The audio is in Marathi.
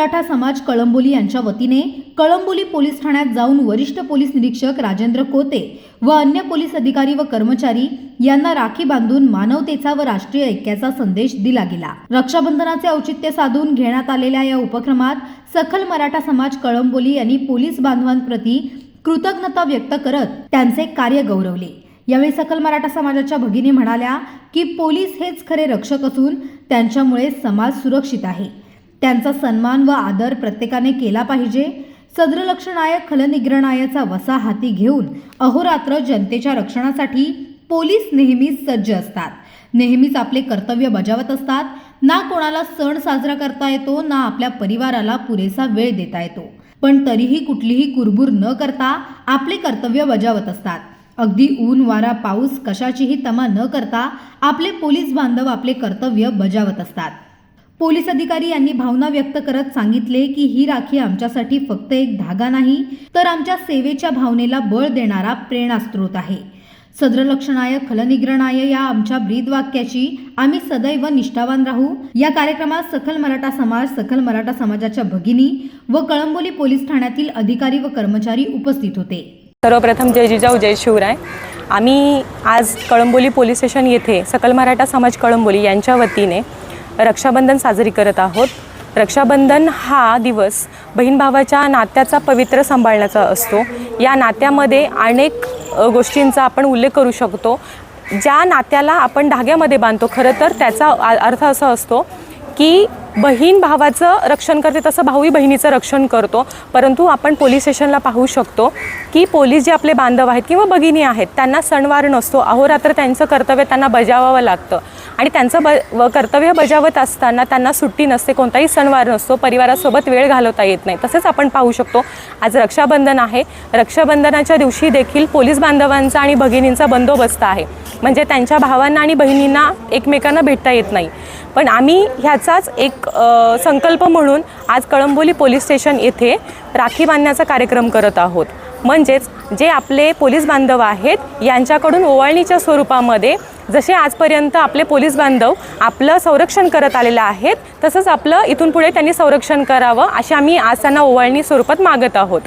मराठा समाज कळंबोली यांच्या वतीने कळंबोली पोलीस ठाण्यात जाऊन वरिष्ठ पोलीस निरीक्षक राजेंद्र कोते व अन्य पोलीस अधिकारी व कर्मचारी यांना राखी बांधून मानवतेचा व राष्ट्रीय ऐक्याचा संदेश दिला गेला. रक्षाबंधनाचे औचित्य साधून घेण्यात आलेल्या या उपक्रमात सखल मराठा समाज कळंबोली यांनी पोलीस बांधवांप्रती कृतज्ञता व्यक्त करत त्यांचे कार्य गौरवले. यावेळी सकल मराठा समाजाच्या भगिनी म्हणाल्या की पोलीस हेच खरे रक्षक असून त्यांच्यामुळे समाज सुरक्षित आहे. त्यांचा सन्मान व आदर प्रत्येकाने केला पाहिजे. सद्रलक्षणायक खलनिग्रणायाचा वसा हाती घेऊन अहोरात्र जनतेच्या रक्षणासाठी पोलीस नेहमीच सज्ज असतात. नेहमीच आपले कर्तव्य बजावत असतात. ना कोणाला सण साजरा करता येतो ना आपल्या परिवाराला पुरेसा वेळ देता येतो. पण तरीही कुठलीही कुरबुर न करता आपले कर्तव्य बजावत असतात. अगदी ऊन वारा पाऊस कशाचीही तमा न करता आपले पोलीस बांधव आपले कर्तव्य बजावत असतात. पोलीस अधिकारी यांनी भावना व्यक्त करत सांगितले की ही राखी आमच्यासाठी फक्त एक धागा नाही तर आमच्या सेवेच्या भावनेला बळ देणारा प्रेरणास्त्रोत आहे. सद्रलक्षणाय खलनिग्रणाय या आमच्या ब्रीदवाक्याची आम्ही सदैव निष्ठावान राहू. या कार्यक्रमात सखल मराठा समाज सखल मराठा समाजाच्या भगिनी व कळंबोली पोलीस ठाण्यातील अधिकारी व कर्मचारी उपस्थित होते. सर्वप्रथम जय जिजाऊ जय शिवराय. आम्ही आज कळंबोली पोलीस स्टेशन येथे सकल मराठा समाज कळंबोली यांच्या वतीने रक्षाबंधन साजरी करत आहोत. रक्षाबंधन हा दिवस बहीण भावाच्या नात्याचा पवित्र सांभाळण्याचा असतो. या नात्यामध्ये अनेक गोष्टींचा आपण उल्लेख करू शकतो. ज्या नात्याला आपण धाग्यामध्ये बांधतो खरं तर त्याचा अर्थ असा असतो की बहीण भावाचं रक्षण करते तसं भाऊही बहिणीचं रक्षण करतो. परंतु आपण पोलीस स्टेशनला पाहू शकतो की पोलीस जे आपले बांधव आहेत किंवा भगिनी आहेत त्यांना सणवार नसतो. अहोरात्र त्यांचं कर्तव्य त्यांना बजावावं लागतं. आणि त्यांचं ब व कर्तव्य बजावत असताना त्यांना सुट्टी नसते कोणताही सणवार नसतो परिवारासोबत वेळ घालवता येत नाही. तसेच आपण पाहू शकतो आज रक्षाबंधन आहे. रक्षाबंधनाच्या दिवशी देखील पोलीस बांधवांचा आणि भगिनींचा बंदोबस्त आहे. म्हणजे त्यांच्या भावांना आणि बहिणींना एकमेकांना भेटता येत नाही. पण आम्ही ह्याचाच एक संकल्प म्हणून आज कळंबोली पोलीस स्टेशन येथे राखी बांधण्याचा कार्यक्रम करत आहोत. म्हणजेच जे आपले पोलीस बांधव आहेत यांच्याकडून ओवाळणीच्या स्वरूपामध्ये जसे आजपर्यंत आपले पोलीस बांधव आपलं संरक्षण करत आलेलं आहेत तसंच आपलं इथून पुढे त्यांनी संरक्षण करावं अशी आम्ही आज त्यांना ओवाळणी स्वरूपात मागत आहोत.